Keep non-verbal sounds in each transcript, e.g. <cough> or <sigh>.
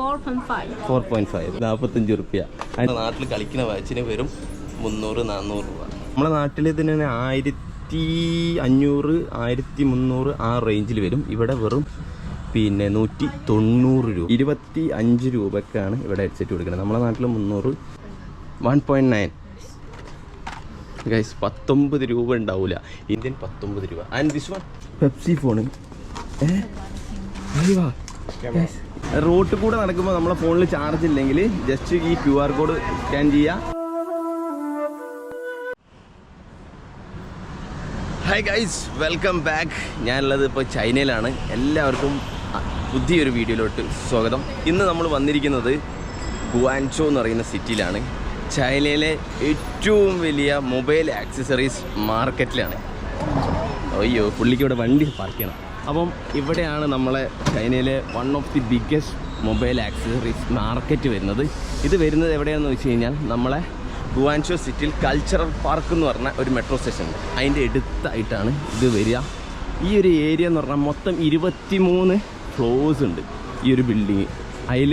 4.5. Four point five നാൽപ്പത്തഞ്ച് റുപ്യ നാട്ടിൽ കളിക്കുന്ന വാച്ചിന് വരും മുന്നൂറ് നാന്നൂറ് രൂപ. നമ്മുടെ നാട്ടിൽ ഇതിന് ആയിരത്തി അഞ്ഞൂറ് ആയിരത്തി മുന്നൂറ് ആ റേഞ്ചിൽ വരും. ഇവിടെ വെറും പിന്നെ നൂറ്റി തൊണ്ണൂറ് രൂപ. ഇരുപത്തി അഞ്ച് രൂപക്കാണ് ഇവിടെ ഹെഡ്സെറ്റ് കൊടുക്കുന്നത്. നമ്മുടെ നാട്ടിൽ മുന്നൂറ്. വൺ പോയിന്റ് നയൻ ഗൈസ് പത്തൊമ്പത് രൂപ ഉണ്ടാവില്ല ഇന്ത്യൻ പത്തൊമ്പത് രൂപ. And this one Pepsi phone ഏ? അയ്യോ റോട്ടിൽ കൂടെ നടക്കുമ്പോൾ നമ്മളെ ഫോണിൽ ചാർജ് ഇല്ലെങ്കിൽ ജസ്റ്റ് ഈ ക്യു ആർ കോഡ് സ്കാൻ ചെയ്യുക ഹായ് ഗൈസ് വെൽക്കം ബാക്ക് ഞാനുള്ളത് ഇപ്പോൾ ചൈനയിലാണ്. എല്ലാവർക്കും പുതിയൊരു വീഡിയോയിലോട്ട് സ്വാഗതം. ഇന്ന് നമ്മൾ വന്നിരിക്കുന്നത് ഗുവാൻചോ എന്ന് പറയുന്ന സിറ്റിയിലാണ്. ചൈനയിലെ ഏറ്റവും വലിയ മൊബൈൽ ആക്സസറീസ് മാർക്കറ്റിലാണ് അയ്യോ പുള്ളിക്ക് ഇവിടെ വണ്ടി പാർക്ക് ചെയ്യണം. അപ്പം ഇവിടെയാണ് നമ്മളെ ചൈനയിലെ one of the biggest mobile accessories market വരുന്നത്. ഇത് വരുന്നത് എവിടെയാണെന്ന് വെച്ച് കഴിഞ്ഞാൽ നമ്മളെ ഗുവാൻഷോ സിറ്റിയിൽ കൾച്ചറൽ പാർക്ക് എന്ന് പറഞ്ഞ ഒരു മെട്രോ സ്റ്റേഷൻ ഉണ്ട്. അതിന്റെ അടുത്തായിട്ടാണ് ഇത് വരിക. ഈ ഒരു ഏരിയ എന്ന് പറഞ്ഞാൽ മൊത്തം ഇരുപത്തി മൂന്ന് ഫ്ലോഴ്സ് ഉണ്ട് ഈ ഒരു ബിൽഡിങ് അതിൽ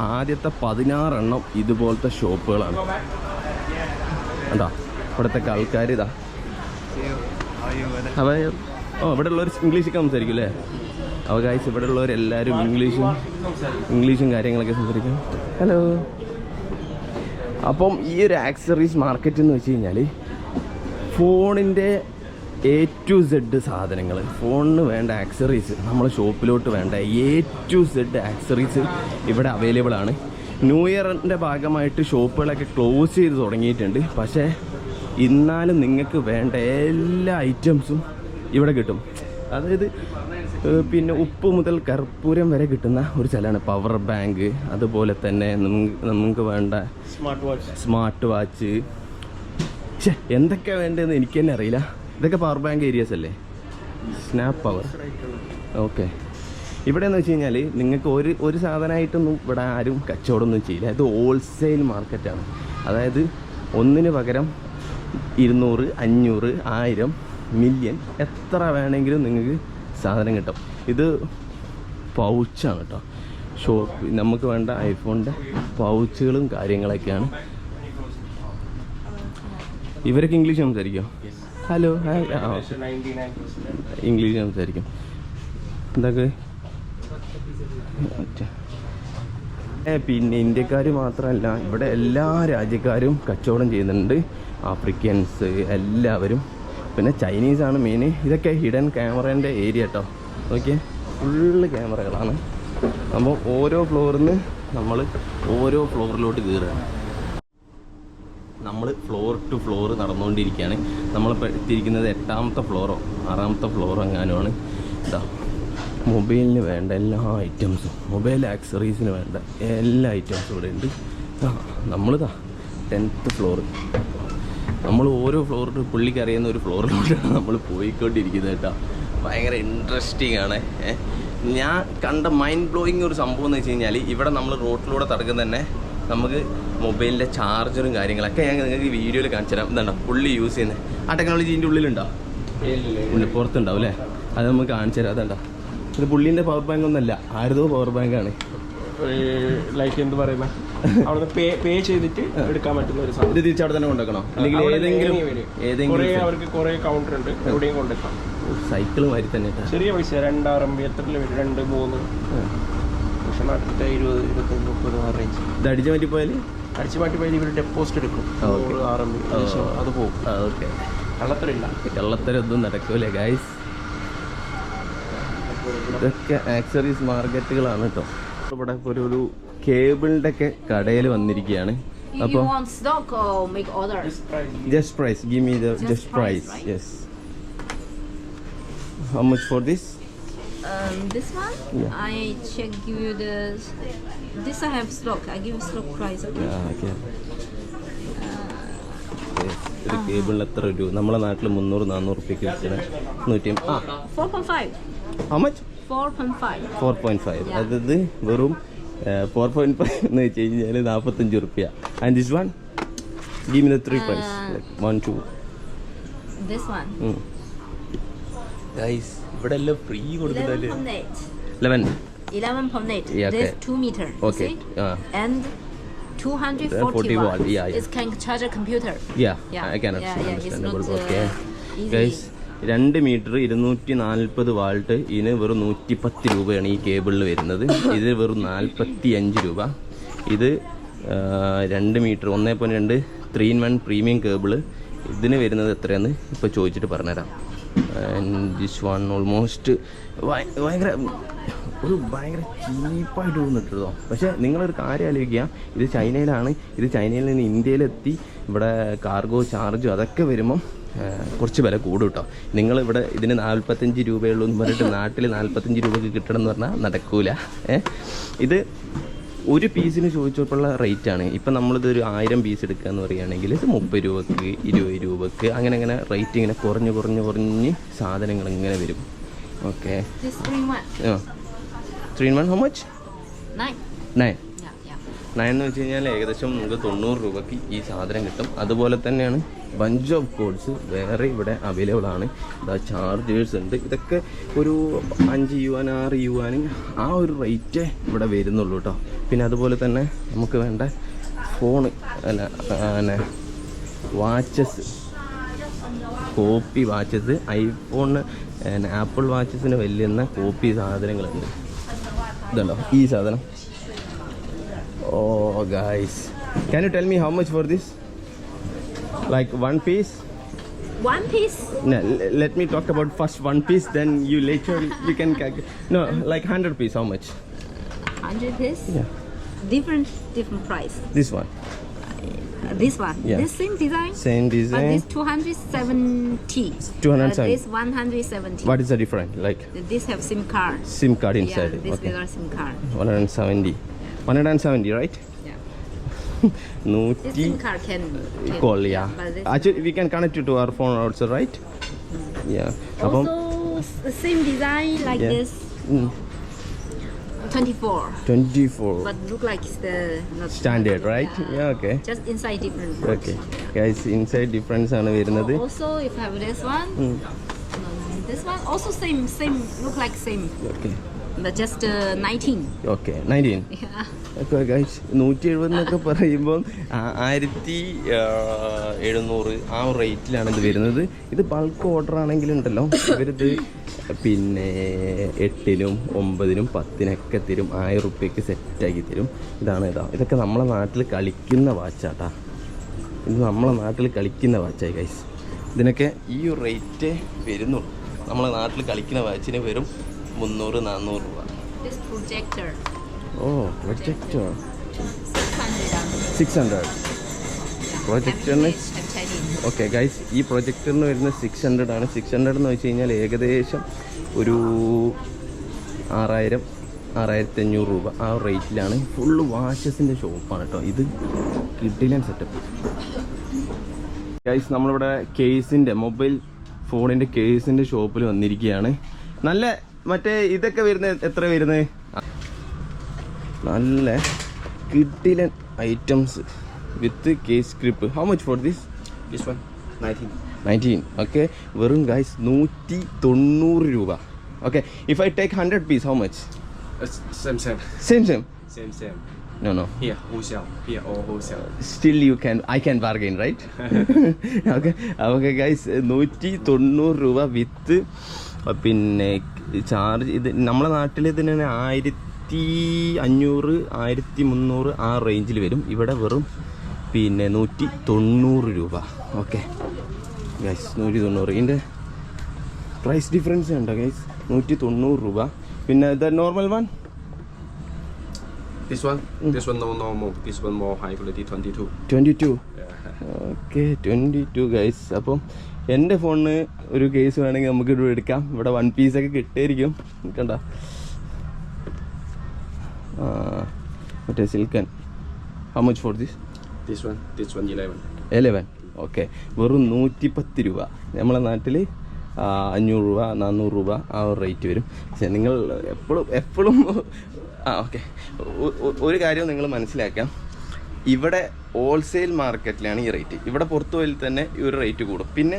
ആദ്യത്തെ പതിനാറെണ്ണം ഇതുപോലത്തെ ഷോപ്പുകളാണ് കണ്ടോ ഇവിടുത്തെ ആൾക്കാർ ഇതാ. അവ ഓ ഇവിടെ ഉള്ളവർ ഇംഗ്ലീഷൊക്കെ സംസാരിക്കും അല്ലേ? അവ കാഴ്ച ഇവിടെ ഉള്ളവരെല്ലാവരും ഇംഗ്ലീഷും ഇംഗ്ലീഷും കാര്യങ്ങളൊക്കെ സംസാരിക്കും. ഹലോ അപ്പം ഈ ഒരു ആക്സറീസ് മാർക്കറ്റ് എന്ന് വെച്ച് കഴിഞ്ഞാൽ ഫോണിന്റെ എ ടു സെഡ് സാധനങ്ങൾ ഫോണിന് വേണ്ട ആക്സറീസ് നമ്മൾ ഷോപ്പിലോട്ട് വേണ്ട എ ടു സെഡ് ആക്സറീസ് ഇവിടെ അവൈലബിൾ ആണ്. ന്യൂ ഇയറിന്റെ ഭാഗമായിട്ട് ഷോപ്പുകളൊക്കെ ക്ലോസ് ചെയ്ത് തുടങ്ങിയിട്ടുണ്ട്. പക്ഷേ ഇന്നാലും നിങ്ങൾക്ക് വേണ്ട എല്ലാ ഐറ്റംസും ഇവിടെ കിട്ടും. അതായത് പിന്നെ ഉപ്പ് മുതൽ കർപ്പൂരം വരെ കിട്ടുന്ന ഒരു സ്ഥലമാണ് പവർ ബാങ്ക്. അതുപോലെ തന്നെ നമുക്ക് വേണ്ട സ്മാർട്ട് വാച്ച് സ്മാർട്ട് വാച്ച്. ഛേ എന്തൊക്കെ വേണ്ടതെന്ന് എനിക്ക് തന്നെ അറിയില്ല. ഇതൊക്കെ പവർ ബാങ്ക് ഏരിയാസ് അല്ലേ? സ്നാപ്പ് പവർ ഓക്കെ ഇവിടെ എന്ന് വെച്ച് കഴിഞ്ഞാൽ നിങ്ങൾക്ക് ഒരു ഒരു സാധനമായിട്ടൊന്നും ഇവിടെ ആരും കച്ചവടമൊന്നും ചെയ്യില്ല. ഇത് ഹോൾസെയിൽ മാർക്കറ്റാണ് അതായത് ഒന്നിന് പകരം ഇരുന്നൂറ് അഞ്ഞൂറ് ആയിരം മില്യൺ എത്ര വേണമെങ്കിലും നിങ്ങൾക്ക് സാധനം കിട്ടും. ഇത് പൗച്ചാണ് കേട്ടോ. ഷോപ്പ് നമുക്ക് വേണ്ട ഐഫോണിന്റെ പൗച്ചുകളും കാര്യങ്ങളൊക്കെയാണ്. ഇവരൊക്കെ ഇംഗ്ലീഷ് സംസാരിക്കും ഹലോ ഇംഗ്ലീഷ് സംസാരിക്കും. എന്തൊക്കെ? പിന്നെ ഇന്ത്യക്കാർ മാത്രമല്ല ഇവിടെ എല്ലാ രാജ്യക്കാരും കച്ചവടം ചെയ്യുന്നുണ്ട്. ആഫ്രിക്കൻസ് എല്ലാവരും. പിന്നെ ചൈനീസാണ് മെയിൻ ഇതൊക്കെ ഹിഡൻ ക്യാമറേന്റെ ഏരിയ കേട്ടോ ഓക്കെ ഫുള്ള് ക്യാമറകളാണ് അപ്പോൾ ഓരോ ഫ്ലോറിൽ നിന്ന് നമ്മൾ ഓരോ ഫ്ലോറിലോട്ട് കയറുകയാണ് നമ്മൾ ഫ്ലോർ ടു ഫ്ലോർ നടന്നുകൊണ്ടിരിക്കുകയാണ്. നമ്മളിപ്പോൾ എത്തിയിരിക്കുന്നത് എട്ടാമത്തെ ഫ്ലോറോ ആറാമത്തെ ഫ്ലോറോ എങ്ങാനുമാണ്. ഇതാ മൊബൈലിന് വേണ്ട എല്ലാ ഐറ്റംസും മൊബൈൽ ആക്സറീസിന് വേണ്ട എല്ലാ ഐറ്റംസും ഇവിടെ ഉണ്ട്. നമ്മളിതാ ടെൻത്ത് ഫ്ലോർ നമ്മൾ ഓരോ ഫ്ലോറിലും പുള്ളിക്ക് അറിയുന്ന ഒരു ഫ്ലോറിലൂടെയാണ് നമ്മൾ പോയിക്കൊണ്ടിരിക്കുന്നത് കേട്ടോ ഭയങ്കര ഇൻട്രസ്റ്റിംഗ് ആണ് ഞാൻ കണ്ട മൈൻഡ് ബ്ലോയിങ് ഒരു സംഭവം എന്ന് വെച്ച് കഴിഞ്ഞാൽ ഇവിടെ നമ്മൾ റോട്ടിലൂടെ തടക്കുന്ന തന്നെ നമുക്ക് മൊബൈലിന്റെ ചാർജറും കാര്യങ്ങളൊക്കെ ഞാൻ നിങ്ങൾക്ക് വീഡിയോയിൽ കാണിച്ചു തരാം. എന്താണ് പുള്ളി യൂസ് ചെയ്യുന്നത് ആ ടെക്നോളജി ഇതിന്റെ ഉള്ളിലുണ്ടോ? ഉള്ളിൽ പുറത്തുണ്ടാവും അല്ലേ? അത് നമുക്ക് കാണിച്ചു തരാം. അതണ്ട ഇത് പുള്ളീന്റെ പവർ ബാങ്ക് ഒന്നല്ല ആരുതോ പവർ ബാങ്കാണ് ലൈക്ക് എന്ത് പറയുന്ന? അവിടെ പേ പേ ചെയ്തിട്ട് എടുക്കാൻ പറ്റുന്ന ഒരു സാധനം. ഇത് തിരിച്ച് അവിടെ തന്നെ കൊണ്ടുവെക്കണോ അല്ലെങ്കിൽ ഏതെങ്കിലും ഏതെങ്കിലും അവർക്ക് കുറെ കൗണ്ടർ ഉണ്ട്. എവിടെയും കൊണ്ടുവെക്കാം. സൈക്കിൾ മാതിരി തന്നെ ചെറിയ പൈസ രണ്ടാറ് എം ബി വരും? രണ്ട് മൂന്ന്. പക്ഷെ നാട്ടിലത്തെ ഇരുപത് ഇരുപത്തഞ്ച് മുപ്പത് ആ റേഞ്ച് ഇത് അടിച്ചു മാറ്റി പോയാൽ അടിച്ചു മാറ്റി പോയാൽ ഇവർ ഡെപ്പോസിറ്റ് എടുക്കും. ആറ് എം ബി അത് പോകും ഓക്കെ. കള്ളത്തരില്ല കള്ളത്തരൊന്നും നടക്കൂലേ ഗൈസ് ഇതൊക്കെ ആക്സറീസ് മാർക്കറ്റുകളാണ് കേട്ടോ. ഇവിടെ ഒരു ഒരു കേബിളിന്റെ ഒക്കെ കടയിൽ വന്നിരിക്കുകയാണ് അപ്പോൾ. Just price give me the just price yes how much for this Um, this one, Yeah. I check give you the. This I have stock. I give stock price. Okay. Okay ഒരു കേബിളിന് എത്ര രൂപ നമ്മളെ നാട്ടിൽ മുന്നൂറ് നാന്നൂറ് റുപ്യക്ക് നൂറ്റി ആ 4.5. How much 4.5. Four point five Yeah. അതായത് വെറും ഫോർ പോയിന്റ് ഫൈവ് എന്ന് വെച്ച് കഴിഞ്ഞാൽ നാൽപ്പത്തഞ്ച് റുപ്യ and this one give the three price one two This one. Guys ഇവിടെ എല്ലാം ഫ്രീ കൊടുക്കുന്നില്ല 11.8. Eleven 11.8. Yeah, This okay. 2 meter. you Okay. see? Uh, And 240 40 watt. watt, yeah, yeah. It can charge a computer. yeah, Yeah, I can yeah, understand. yeah, it's understandable. not, uh, okay. easy. Guys, രണ്ട് metre ഇരുന്നൂറ്റി നാൽപ്പത് Walt ഇതിന് വെറും നൂറ്റി പത്ത് രൂപയാണ് ഈ കേബിളിൽ വരുന്നത്. ഇത് വെറും നാൽപ്പത്തി അഞ്ച് രൂപ. ഇത് രണ്ട് മീറ്റർ ഒന്നേ പോയിന്റ് രണ്ട് three in one premium cable ഇതിന് വരുന്നത് എത്രയാന്ന് ഇപ്പോൾ ചോദിച്ചിട്ട് പറഞ്ഞുതരാം. ദിസ് വൺ ഓൾമോസ്റ്റ് ഭയങ്കര ഒരു ഭയങ്കര ചീപ്പായിട്ട് തോന്നിട്ടോ പക്ഷേ നിങ്ങളൊരു കാര്യം ആലോചിക്കുക. ഇത് ചൈനയിലാണ്. ഇത് ചൈനയിൽ നിന്ന് ഇന്ത്യയിലെത്തി. ഇവിടെ കാർഗോ ചാർജും അതൊക്കെ വരുമ്പം കുറച്ച് വില കൂടും കേട്ടോ നിങ്ങളിവിടെ ഇതിന് നാൽപ്പത്തഞ്ച് രൂപയുള്ളൂ എന്ന് പറഞ്ഞിട്ട് നാട്ടിൽ നാൽപ്പത്തഞ്ച് രൂപയ്ക്ക് കിട്ടണം എന്ന് പറഞ്ഞാൽ നടക്കൂല. ഇത് ഒരു പീസിന് ചോദിച്ചപ്പോഴുള്ള റേറ്റ് ആണ്. ഇപ്പം നമ്മളിത് ഒരു ആയിരം പീസ് എടുക്കുക എന്ന് പറയുകയാണെങ്കിൽ ഇത് മുപ്പത് രൂപക്ക് ഇരുപത് രൂപക്ക് അങ്ങനെ അങ്ങനെ റേറ്റ് ഇങ്ങനെ കുറഞ്ഞ് കുറഞ്ഞ് കുറഞ്ഞ് സാധനങ്ങൾ ഇങ്ങനെ വരും. Okay 3 watt. Three in one how much nine nine. Nine എന്ന് വെച്ച് കഴിഞ്ഞാൽ ഏകദേശം നമുക്ക് തൊണ്ണൂറ് രൂപയ്ക്ക് ഈ സാധനം കിട്ടും. അതുപോലെ തന്നെയാണ് ബഞ്ച് ഓഫ് കോഡ്സ് വേറെ ഇവിടെ അവൈലബിൾ ആണ്. ഇതാ ചാർജേഴ്സ് ഉണ്ട്. ഇതൊക്കെ ഒരു അഞ്ച് യുവാൻ ആറ് യുവാനും ആ ഒരു റേറ്റേ ഇവിടെ വരുന്നുള്ളൂ കേട്ടോ പിന്നെ അതുപോലെ തന്നെ നമുക്ക് വേണ്ട ഫോണ് അല്ല പിന്നെ വാച്ചസ് കോപ്പി വാച്ചസ് ഐഫോണിന് ആപ്പിൾ വാച്ചസിന് വലിയ കോപ്പി സാധനങ്ങളുണ്ട്. ഇതുണ്ടോ? ഈ സാധനം. Oh, guys. Can you tell me how much for this? Like one piece? One piece? No, let me talk about first one piece, then you later you can. No, like 100 piece, how much? 100 piece? Yeah. Different, different price. This one? Uh, this one. Yeah. This same design? Same design. But this 270. 270. Uh, this 170. What is the difference? Like? This have SIM card. SIM card inside. Yeah, this okay. bigger SIM card. 170. 170, right? Yeah. This നൂറ്റി SIM card can, can call yeah. But this Actually, we can connect it to our phone also, right? Yeah. അപ്പം also s- the same design like Yeah. this. 24. Twenty four But look like it's the not standard right Yeah. yeah okay Just inside different. okay guys inside difference ആണ് വരുന്നത് Also, if I have this one, Mm. um, this one also same, same, look like same, okay But just okay 19. okay 19 <laughs> Yeah. Okay guys നൂറ്റി എഴുപത് എന്നൊക്കെ പറയുമ്പോൾ ആയിരത്തി എഴുന്നൂറ് ആ റേറ്റിലാണ് ഇത് വരുന്നത്. ഇത് ബൾക്ക് ഓർഡർ ആണെങ്കിലുണ്ടല്ലോ ഇവരിത് പിന്നെ എട്ടിനും ഒമ്പതിനും പത്തിനൊക്കെ തരും. ആയിരം റുപ്യക്ക് സെറ്റാക്കി തരും. ഇതാണ് ഇതാ. ഇതൊക്കെ നമ്മളെ നാട്ടിൽ കളിക്കുന്ന വാച്ചാട്ടാ ഇത് നമ്മളെ നാട്ടിൽ കളിക്കുന്ന വാച്ചായി ഗൈസ് ഇതിനൊക്കെ ഈ ഒരു റേറ്റ് വരുന്നുള്ളൂ. നമ്മളെ നാട്ടിൽ കളിക്കുന്ന വാച്ചിന് വരും മുന്നൂറ് നാന്നൂറ് രൂപ. This projector, oh projector 600. Six hundred പ്രൊജക്ടറിന്. Okay guys ഈ പ്രൊജക്ടറിന് വരുന്ന സിക്സ് ഹൺഡ്രഡ് ആണ്. സിക്സ് ഹൺഡ്രഡ് എന്ന് വെച്ച് കഴിഞ്ഞാൽ ഏകദേശം ഒരു ആറായിരം ആറായിരത്തി അഞ്ഞൂറ് രൂപ ആ റേറ്റിലാണ്. ഫുള്ള് വാച്ചസിന്റെ ഷോപ്പാണ് കേട്ടോ ഇത് കിട്ടില്ല സെറ്റപ്പ് ഗൈസ് നമ്മളിവിടെ കേസിന്റെ മൊബൈൽ ഫോണിന്റെ കേസിന്റെ ഷോപ്പിൽ വന്നിരിക്കുകയാണ്. നല്ല മറ്റേ ഇതൊക്കെ വരുന്നത് എത്ര വരുന്നത് നല്ല കിട്ടിലൻ items with case grip how much for this this one 19. Nineteen okay വെറും ഗൈസ് നൂറ്റി തൊണ്ണൂറ് രൂപ. Okay if I take hundred piece how much Here, wholesale. Here, all wholesale. Still you can I can bargain right okay okay guys നൂറ്റി തൊണ്ണൂറ് രൂപ വിത്ത് പിന്നെ charge ഇത് നമ്മളെ നാട്ടിൽ ഇതിന് ആയിരത്തി അഞ്ഞൂറ് ആയിരത്തി മുന്നൂറ് ആ റേഞ്ചിൽ വരും. ഇവിടെ വെറും പിന്നെ നൂറ്റി തൊണ്ണൂറ് രൂപ. ഓക്കെ. ഗൈസ് നൂറ്റി തൊണ്ണൂറ്. ഇതിന്റെ പ്രൈസ് ഡിഫറൻസ് ഉണ്ടോ ഗൈസ് നൂറ്റി തൊണ്ണൂറ് രൂപ. പിന്നെ the normal one This one, this one no normal. This one more high quality, 22. Twenty two Yeah. Okay twenty two guys അപ്പം എന്റെ ഫോണിന് ഒരു കേസ് വേണമെങ്കിൽ നമുക്ക് ഇവിടെ എടുക്കാം. ഇവിടെ വൺ പീസൊക്കെ കിട്ടിയിരിക്കും. കണ്ട? മറ്റേ silken how much for this This one one 11. Eleven okay വെറും നൂറ്റിപ്പത്ത് രൂപ. നമ്മളെ നാട്ടിൽ അഞ്ഞൂറ് രൂപ നാനൂറ് രൂപ ആ ഒരു റേറ്റ് വരും. പക്ഷേ നിങ്ങൾ എപ്പോഴും എപ്പോഴും ആ ഓക്കെ ഒരു കാര്യം നിങ്ങൾ മനസ്സിലാക്കാം. ഇവിടെ ഹോൾസെയിൽ മാർക്കറ്റിലാണ് ഈ റേറ്റ് ഇവിടെ പുറത്തു പോയാൽ തന്നെ ഈ ഒരു റേറ്റ് കൂടും. പിന്നെ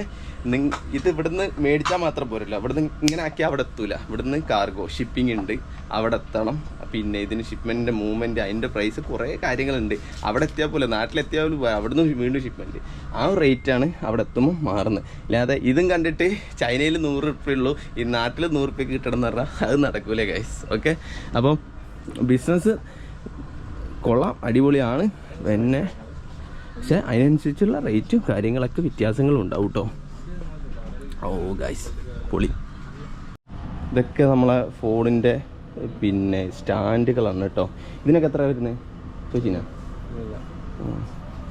ഇത് ഇവിടുന്ന് മേടിച്ചാൽ മാത്രം പോരല്ലോ. ഇവിടുന്ന് ഇങ്ങനെ ആക്കിയാൽ അവിടെ എത്തൂല. ഇവിടുന്ന് കാർഗോ ഷിപ്പിംഗ് ഉണ്ട്. അവിടെ എത്തണം. പിന്നെ ഇതിന് ഷിപ്മെന്റിന്റെ മൂവ്മെന്റ് അതിന്റെ പ്രൈസ് കുറേ കാര്യങ്ങളുണ്ട്. അവിടെ എത്തിയാൽ പോലെ നാട്ടിലെത്തിയാൽ പോലും. അവിടുന്ന് വീണ്ടും ഷിപ്മെന്റ് ആ റേറ്റാണ് അവിടെ എത്തുമ്പോൾ മാറുന്നത്. അല്ലാതെ ഇതും കണ്ടിട്ട് ചൈനയിൽ നൂറ് റുപ്യ ഉള്ളൂ. ഈ നാട്ടിൽ നൂറ് റുപ്യക്ക് കിട്ടണം എന്ന് പറഞ്ഞാൽ അത് നടക്കൂലേ ഗൈസ് ഓക്കെ അപ്പം ബിസിനസ് കൊള്ളാം. അടിപൊളിയാണ്. പിന്നെ പക്ഷെ അതിനനുസരിച്ചുള്ള റേറ്റും കാര്യങ്ങളൊക്കെ വ്യത്യാസങ്ങളും ഉണ്ടാവും കേട്ടോ ഓ ഗൈസ് പൊളി. ഇതൊക്കെ നമ്മളെ ഫോണിന്റെ പിന്നെ സ്റ്റാൻഡുകളാണ് കേട്ടോ ഇതിനൊക്കെ എത്ര വരുന്നത് ചോദിച്ചിന?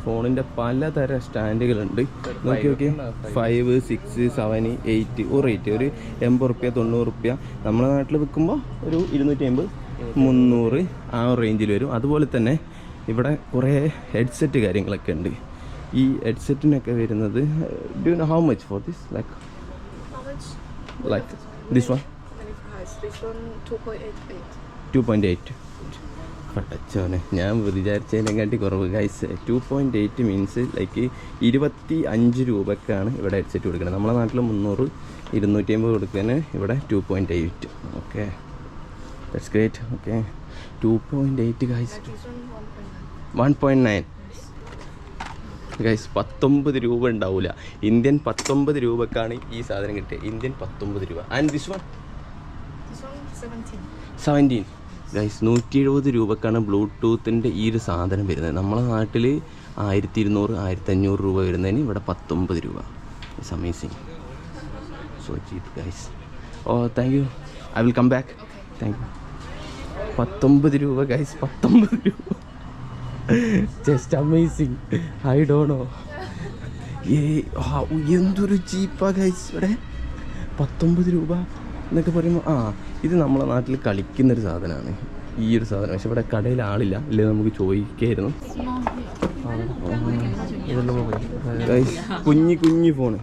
ഫോണിന്റെ പലതരം സ്റ്റാൻഡുകളുണ്ട്. നോക്കി നോക്കി. ഫൈവ് സിക്സ് സെവൻ എയ്റ്റ് ഒരു റേറ്റ് ഒരു എൺപത് റുപ്യ തൊണ്ണൂറ് റുപ്യ. നമ്മുടെ നാട്ടിൽ വിൽക്കുമ്പോൾ ഒരു ഇരുന്നൂറ്റി അമ്പത്. മുന്നൂറ് ആ റേഞ്ചിൽ വരും. അതുപോലെ തന്നെ ഇവിടെ കുറേ ഹെഡ്സെറ്റ് കാര്യങ്ങളൊക്കെ ഉണ്ട്. ഈ ഹെഡ്സെറ്റിനൊക്കെ വരുന്നത് do know how much for this like? Like this one Any price? This one? 2.88. Two point eight പട്ടച്ചോനെ ഞാൻ വിചാരിച്ചതിനെക്കാട്ടി കുറവ്. Guys two point eight means like ഇരുപത്തി അഞ്ച് രൂപക്കാണ് ഇവിടെ ഹെഡ്സെറ്റ് കൊടുക്കുന്നത്. നമ്മുടെ നാട്ടിൽ മുന്നൂറ് ഇരുന്നൂറ്റി അമ്പത് കൊടുക്കുന്നതിന് ഇവിടെ two point eight okay that's great okay two point eight guys This one 1.9. One point nine guys പത്തൊമ്പത് രൂപ ഉണ്ടാവില്ല ഇന്ത്യൻ പത്തൊമ്പത് രൂപക്കാണ് ഈ സാധനം കിട്ടിയത് ഇന്ത്യൻ പത്തൊമ്പത് രൂപ. And this one This one 17. Seventeen guys നൂറ്റി എഴുപത് രൂപക്കാണ് ബ്ലൂടൂത്തിന്റെ ഈ ഒരു സാധനം വരുന്നത്. നമ്മളെ നാട്ടിൽ ആയിരത്തി ഇരുന്നൂറ് ആയിരത്തി അഞ്ഞൂറ് രൂപ വരുന്നതിന് ഇവിടെ പത്തൊമ്പത് രൂപ. It's amazing so cheap guys oh thank you I will come back thank you പത്തൊമ്പത് രൂപ ഗൈസ് പത്തൊമ്പത് രൂപ. ജസ്റ്റ് അമേസിങ് ഐ ഡോണോ ഏ എന്തൊരു ചീപ്പാ ഗൈസ് ഇവിടെ പത്തൊമ്പത് രൂപ എന്നൊക്കെ പറയുമ്പോൾ ആ ഇത് നമ്മളെ നാട്ടിൽ കളിക്കുന്നൊരു സാധനമാണ് ഈ ഒരു സാധനം. പക്ഷെ ഇവിടെ കടയിൽ ആളില്ല. ഇല്ലേ നമുക്ക് ചോദിക്കായിരുന്നു. കുഞ്ഞി കുഞ്ഞി phone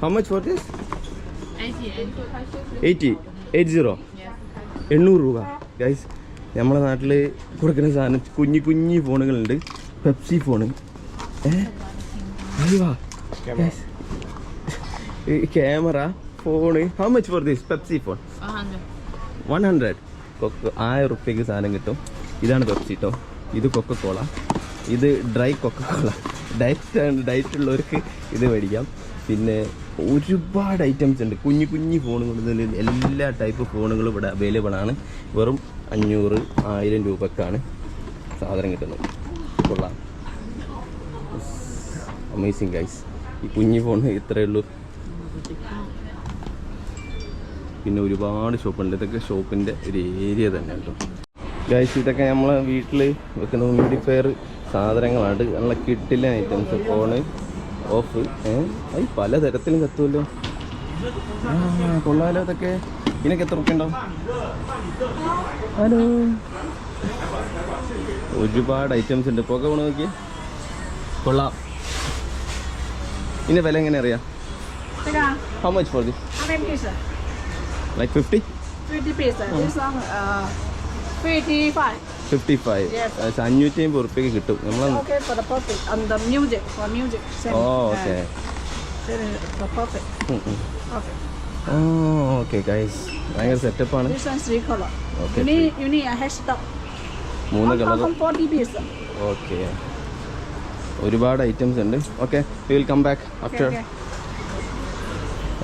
how much for this eighty eight zero എണ്ണൂറ് രൂപ. ഗൈസ് നമ്മളെ നാട്ടിൽ കൊടുക്കുന്ന സാധനം കുഞ്ഞു കുഞ്ഞു ഫോണുകളുണ്ട്. Pepsi phone camera phone how much for this Pepsi phone one hundred കൊക്ക ആയിരം റുപ്യക്ക് സാധനം കിട്ടും. ഇതാണ് പെപ്സി കേട്ടോ ഇത് കൊക്ക കോള ഇത് dry Coca Cola diet diet ഉള്ളവർക്ക് ഇത് മേടിക്കാം. പിന്നെ ഒരുപാട് ഐറ്റംസ് ഉണ്ട്. കുഞ്ഞു കുഞ്ഞു ഫോണുകൾ എല്ലാ ടൈപ്പ് ഫോണുകളും ഇവിടെ അവൈലബിൾ ആണ്. വെറും അഞ്ഞൂറ് ആയിരം രൂപക്കാണ് സാധനം കിട്ടുന്നത്. കൊള്ളാം. അമേസിങ് ഗൈസ് ഈ കുഞ്ഞു ഫോൺ ഇത്രയേ ഉള്ളൂ. പിന്നെ ഒരുപാട് ഷോപ്പുണ്ട് ഇതൊക്കെ ഷോപ്പിന്റെ ഒരു ഏരിയ തന്നെ കേട്ടോ. ഗൈസ് ഇതൊക്കെ നമ്മളെ വീട്ടിൽ വെക്കുന്ന ഹ്യൂമിഡിഫയർ സാധനങ്ങളാണ്. നല്ല കിട്ടില്ല ഐറ്റംസ് ഫോണ് ഓഫ്. ഏ? പല തരത്തിലും കത്തുമല്ലോ കൊള്ളാലോ ഇതൊക്കെ. ഇതിനൊക്കെ എത്ര റുപ്യ ഉണ്ടാവും? ഹലോ. ഒരുപാട് ഐറ്റംസ് ഉണ്ട്. പോക പോണ നോക്കി കൊള്ളാം. ഇതിന്റെ വില എങ്ങനെ അറിയാം? How much for this like fifty fifty fifty five അഞ്ഞൂറ്റി അമ്പത് റുപ്യക്ക് കിട്ടും. നമ്മൾ ഓക്കെ ഓക്കെ ഗൈസ് ഭയങ്കര സെറ്റപ്പ് ആണ്. മൂന്ന് കളർ ഓക്കെ ഒരുപാട് ഐറ്റംസ് ഉണ്ട്. Okay will come back after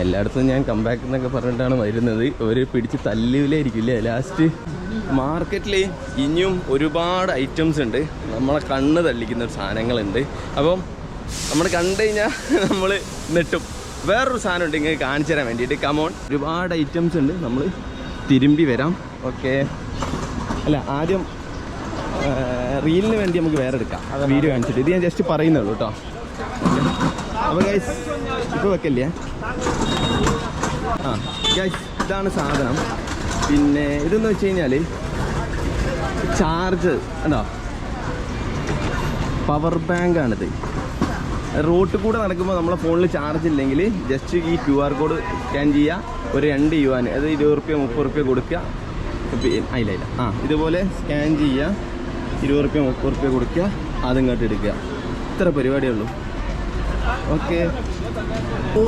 എല്ലായിടത്തും ഞാൻ കം ബാക്ക് എന്നൊക്കെ പറഞ്ഞിട്ടാണ് വരുന്നത്. ഒരു പിടിച്ച് തല്ലിയിലേ ഇരിക്കില്ലേ ലാസ്റ്റ് മാർക്കറ്റിൽ ഇനിയും ഒരുപാട് ഐറ്റംസ് ഉണ്ട്. നമ്മളെ കണ്ണ് തള്ളിക്കുന്ന സാധനങ്ങളുണ്ട്. അപ്പം നമ്മൾ കണ്ടു കഴിഞ്ഞാൽ <laughs> നമ്മൾ നെട്ടും. വേറൊരു സാധനം ഉണ്ട് ഇങ്ങനെ കാണിച്ചു തരാൻ വേണ്ടിയിട്ട്. കമോൺ ഒരുപാട് ഐറ്റംസ് ഉണ്ട്. നമ്മൾ തിരുമ്പി വരാം. ഓക്കെ അല്ല ആദ്യം റീലിന് വേണ്ടി നമുക്ക് വേറെ എടുക്കാം. വീഡിയോ കാണിച്ചിട്ട്. ഇത് ഞാൻ ജസ്റ്റ് പറയുന്നുള്ളൂ കേട്ടോ അപ്പോൾ ഗൈസ് ഇപ്പോൾ വെക്കല്ലേ? ആ ഗൈസ് ഇതാണ് സാധനം. പിന്നെ ഇതെന്ന് വെച്ച് കഴിഞ്ഞാൽ ചാർജ് ഉണ്ടോ പവർ ബാങ്ക് ആണിത്. റോട്ടിൽ കൂടെ നടക്കുമ്പോൾ നമ്മളെ ഫോണിൽ ചാർജ് ഇല്ലെങ്കിൽ ജസ്റ്റ് ഈ ക്യു ആർ കോഡ് സ്കാൻ ചെയ്യുക ഒരു രണ്ട് യു ആൻ അത് ഇരുപത് റുപ്യ മുപ്പത് റുപ്യ കൊടുക്കുക. ഇല്ല ഇല്ല. ആ ഇതുപോലെ സ്കാൻ ചെയ്യുക ഇരുപത് റുപ്യ മുപ്പത് റുപ്യ കൊടുക്കുക അതിങ്ങോട്ട് എടുക്കുക. ഇത്ര പരിപാടിയേ ഉള്ളൂ. ഓക്കെ ഓ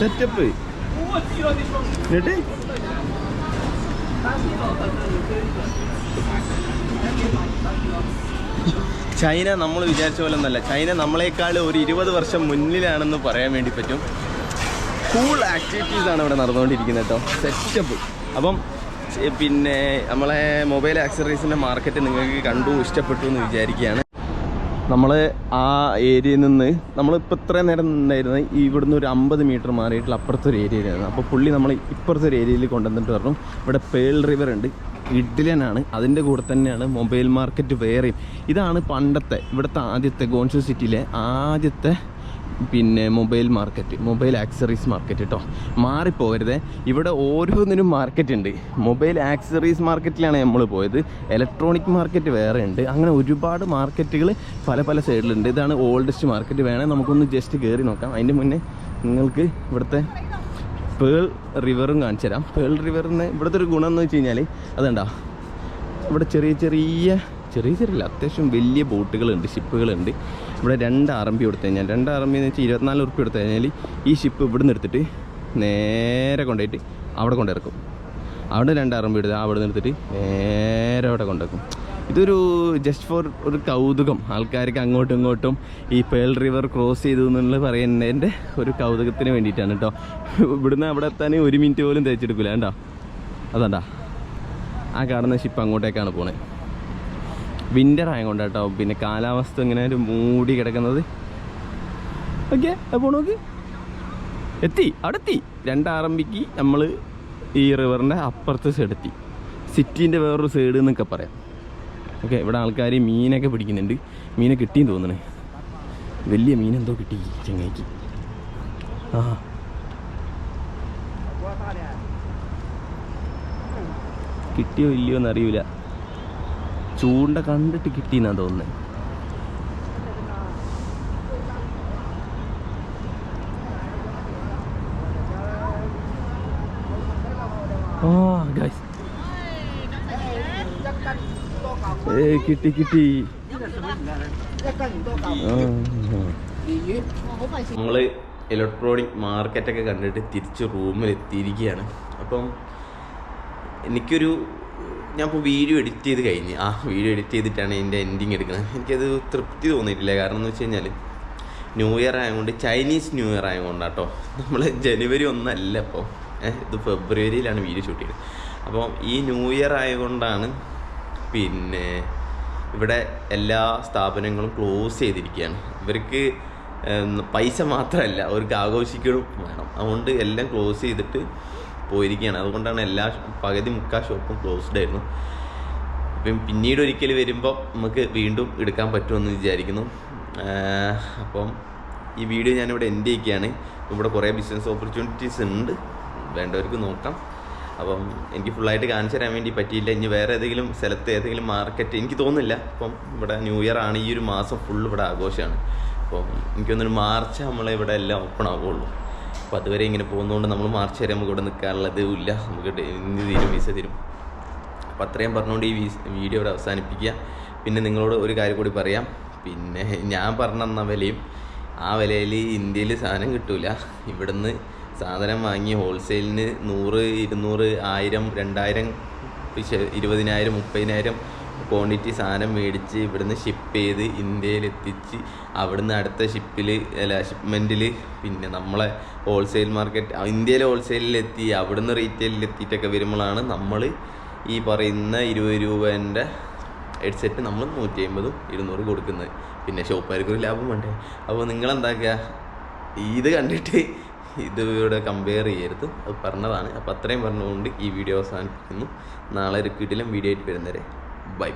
സെറ്റപ്പ് എന്നിട്ട്? ചൈന നമ്മൾ വിചാരിച്ച പോലെ ഒന്നല്ല ചൈന നമ്മളെക്കാൾ ഒരു ഇരുപത് വർഷം മുന്നിലാണെന്ന് പറയാൻ വേണ്ടി പറ്റും. കൂൾ ആക്ടിവിറ്റീസ് ആണ് ഇവിടെ നടന്നുകൊണ്ടിരിക്കുന്നത് കേട്ടോ. സെറ്റപ്പ് അപ്പം പിന്നെ നമ്മളെ മൊബൈൽ ആക്സറീസിന്റെ മാർക്കറ്റ് നിങ്ങൾക്ക് കണ്ടു ഇഷ്ടപ്പെട്ടു എന്ന് വിചാരിക്കുകയാണ്. നമ്മൾ ആ ഏരിയയിൽ നിന്ന് നമ്മളിപ്പോൾ ഇത്രയും നേരം നിന്നായിരുന്നു ഇവിടുന്ന് ഒരു അമ്പത് മീറ്റർ മാറിയിട്ടുള്ള അപ്പുറത്തൊരു ഏരിയയിലായിരുന്നു അപ്പോൾ പുള്ളി നമ്മൾ ഇപ്പുറത്തെ ഒരു ഏരിയയിൽ കൊണ്ടുവന്നിട്ട് പറഞ്ഞു ഇവിടെ പേൾ റിവർ ഉണ്ട് ഇഡ്ലനാണ് അതിന്റെ കൂടെ തന്നെയാണ് മൊബൈൽ മാർക്കറ്റ് വേറെയും. ഇതാണ് പണ്ടത്തെ ഇവിടുത്തെ ആദ്യത്തെ ഗോൺഷോ സിറ്റിയിലെ ആദ്യത്തെ പിന്നെ mobile market mobile accessories market കേട്ടോ മാറിപ്പോകരുത്. ഇവിടെ ഓരോന്നിനും മാർക്കറ്റ് ഉണ്ട് മൊബൈൽ ആക്സറീസ് മാർക്കറ്റിലാണ് നമ്മൾ പോയത്. ഇലക്ട്രോണിക് മാർക്കറ്റ് വേറെ ഉണ്ട് അങ്ങനെ ഒരുപാട് മാർക്കറ്റുകൾ പല പല സൈഡിലുണ്ട്. ഇതാണ് ഓൾഡസ്റ്റ് മാർക്കറ്റ്. വേണേൽ നമുക്കൊന്ന് ജസ്റ്റ് കയറി നോക്കാം. അതിന്റെ മുന്നേ നിങ്ങൾക്ക് ഇവിടുത്തെ പേൾ റിവറും കാണിച്ചു തരാം. പേൾ റിവറിന് ഇവിടുത്തെ ഒരു ഗുണം എന്ന് വെച്ച് കഴിഞ്ഞാൽ അതുണ്ടാ ഇവിടെ ചെറിയ ചെറിയ ചെറിയ ചെറിയ അത്യാവശ്യം വലിയ ബോട്ടുകളുണ്ട് ഷിപ്പുകളുണ്ട്. ഇവിടെ രണ്ട് ആർ എം പി കൊടുത്തു കഴിഞ്ഞാൽ രണ്ട് ആർ എം പി എന്ന് വെച്ചാൽ ഇരുപത്തിനാല് ഉറുപ്പ് കൊടുത്തു കഴിഞ്ഞാൽ ഈ ഷിപ്പ് ഇവിടെ നിന്ന് നേരെ കൊണ്ടുപോയിട്ട് അവിടെ കൊണ്ടിറക്കും അവിടെ രണ്ട് ആർ എം പി എടുത്ത് അവിടെ നിന്ന് എടുത്തിട്ട് നേരെ അവിടെ കൊണ്ടിറക്കും ഇതൊരു ജസ്റ്റ് ഫോർ ഒരു കൗതുകം. ആൾക്കാർക്ക് അങ്ങോട്ടും ഇങ്ങോട്ടും ഈ പേൾ റിവർ ക്രോസ് ചെയ്തു എന്നുള്ളത് പറയുന്നതിന്റെ ഒരു കൗതുകത്തിന് വേണ്ടിയിട്ടാണ് കേട്ടോ ഇവിടുന്ന് അവിടെ എത്താൻ ഒരു മിനിറ്റ് പോലും തേച്ചെടുക്കില്ല കേട്ടോ അതാണ്ടാ. ആ കാണുന്ന ഷിപ്പ് അങ്ങോട്ടേക്കാണ് പോണേ. വിന്റർ ആയതുകൊണ്ട് കേട്ടോ. പിന്നെ കാലാവസ്ഥ ഇങ്ങനെ ഒരു മൂടി കിടക്കുന്നത്. ഓക്കെ അപ്പോൾ നോക്ക്. എത്തി അവിടെ എത്തി രണ്ട് ആർ എം പിക്ക് നമ്മൾ ഈ റിവറിന്റെ അപ്പുറത്തെ സൈഡ് എത്തി. സിറ്റീന്റെ വേറൊരു സൈഡ് എന്നൊക്കെ പറയാം. ഓക്കെ ഇവിടെ ആൾക്കാർ മീനൊക്കെ പിടിക്കുന്നുണ്ട്. മീനെ കിട്ടിയെന്ന് തോന്നണേ വലിയ മീൻ എന്തോ കിട്ടി ചെങ്ങായിക്ക്. ആ. കിട്ടിയോ ഇല്ലയോ എന്നറിയില്ല ചൂണ്ട കണ്ടിട്ട് കിട്ടിയെന്നാ തോന്നുന്നത് നമ്മൾ ഗൈസ് കിട്ടി കിട്ടി. നമ്മൾ ഇലക്ട്രോണിക് മാർക്കറ്റൊക്കെ കണ്ടിട്ട് തിരിച്ച് റൂമിൽ എത്തിയിരിക്കുകയാണ്. അപ്പം എനിക്കൊരു ഞാൻ ഇപ്പോൾ വീഡിയോ എഡിറ്റ് ചെയ്ത് കഴിഞ്ഞ്. ആ വീഡിയോ എഡിറ്റ് ചെയ്തിട്ടാണ് എന്റെ എൻഡിങ് എടുക്കുന്നത്. എനിക്കത് തൃപ്തി തോന്നിയിട്ടില്ല. കാരണം എന്ന് വെച്ച് കഴിഞ്ഞാൽ ന്യൂ ഇയർ ആയതുകൊണ്ട് ചൈനീസ് ന്യൂ ഇയർ ആയതുകൊണ്ടാട്ടോ. നമ്മൾ ജനുവരി ഒന്നല്ല ഇപ്പോൾ ഇത് ഫെബ്രുവരിയിലാണ് വീഡിയോ ഷൂട്ട് ചെയ്തത്. അപ്പോൾ ഈ ന്യൂ ഇയർ ആയതുകൊണ്ടാണ് പിന്നെ ഇവിടെ എല്ലാ സ്ഥാപനങ്ങളും ക്ലോസ് ചെയ്തിരിക്കുകയാണ്. ഇവർക്ക് പൈസ മാത്രമല്ല അവർക്ക് ആഘോഷിക്കണം വേണം. അതുകൊണ്ട് എല്ലാം ക്ലോസ് ചെയ്തിട്ട് പോയിരിക്കുകയാണ്. അതുകൊണ്ടാണ് എല്ലാ പകുതി മുക്കാൽ ഷോപ്പും ക്ലോസ്ഡ് ആയിരുന്നു. അപ്പം പിന്നീട് ഒരിക്കൽ വരുമ്പോൾ നമുക്ക് വീണ്ടും എടുക്കാൻ പറ്റുമെന്ന് വിചാരിക്കുന്നു. അപ്പം ഈ വീഡിയോ ഞാനിവിടെ എൻഡ് ചെയ്യുകയാണ്. ഇവിടെ കുറേ ബിസിനസ് ഓപ്പർച്യൂണിറ്റീസ് ഉണ്ട്. വേണ്ടവർക്ക് നോക്കാം. അപ്പം എനിക്ക് ഫുള്ളായിട്ട് കാണിച്ചു തരാൻ വേണ്ടി പറ്റിയില്ല. ഇനി വേറെ ഏതെങ്കിലും സ്ഥലത്ത് ഏതെങ്കിലും മാർക്കറ്റ് എനിക്ക് തോന്നുന്നില്ല. അപ്പം ഇവിടെ ന്യൂ ഇയർ ആണ്. ഈ ഒരു മാസം ഫുൾ ഇവിടെ ആഘോഷമാണ്. അപ്പം എനിക്കൊന്നൊരു മാർച്ച് നമ്മളെ ഇവിടെ എല്ലാം ഓപ്പൺ ആവുള്ളൂ അപ്പോൾ അതുവരെ ഇങ്ങനെ പോകുന്നതുകൊണ്ട് നമ്മൾ മാർച്ച് വരെ നമുക്ക് ഇവിടെ നിൽക്കാനുള്ളത് ഇല്ല. നമുക്ക് ഇന്ന് തീരും വിസ തരും. അപ്പോൾ അത്രയും പറഞ്ഞുകൊണ്ട് ഈ വീഡിയോ ഇവിടെ അവസാനിപ്പിക്കുക. പിന്നെ നിങ്ങളോട് ഒരു കാര്യം കൂടി പറയാം. പിന്നെ ഞാൻ പറഞ്ഞ വിലയും ആ വിലയിൽ ഇന്ത്യയിൽ സാധനം കിട്ടൂല. ഇവിടുന്ന് സാധനം വാങ്ങി ഹോൾസെയിലിന് നൂറ് ഇരുന്നൂറ് ആയിരം രണ്ടായിരം ഇരുപതിനായിരം മുപ്പതിനായിരം ക്വാണ്ടിറ്റി സാധനം മേടിച്ച് ഇവിടുന്ന് ഷിപ്പ് ചെയ്ത് ഇന്ത്യയിൽ എത്തിച്ച് അവിടുന്ന് അടുത്ത ഷിപ്പിൽ അല്ല ഷിപ്മെന്റിൽ പിന്നെ നമ്മളെ ഹോൾസെയിൽ മാർക്കറ്റ് ഇന്ത്യയിലെ ഹോൾസെയിലിൽ എത്തി അവിടുന്ന് റീറ്റെയിലിൽ എത്തിയിട്ടൊക്കെ വരുമ്പോഴാണ് നമ്മൾ ഈ പറയുന്ന ഇരുപത് രൂപേന്റെ ഹെഡ്സെറ്റ് നമ്മൾ നൂറ്റി അമ്പതും ഇരുന്നൂറ് കൊടുക്കുന്നത്. പിന്നെ ഷോപ്പുകാർക്ക് ഒരു ലാഭം വേണ്ടേ? അപ്പോൾ നിങ്ങളെന്താക്കുക? ഇത് കണ്ടിട്ട് ഇത് ഇവിടെ കമ്പയർ ചെയ്യരുത്. അത് പറഞ്ഞതാണ്. അപ്പോൾ അത്രയും പറഞ്ഞുകൊണ്ട് ഈ വീഡിയോ അവസാനിപ്പിക്കുന്നു. നാളെ ഒരു വീഡിയോ ആയിട്ട് വരുന്നവരെ. Bye bye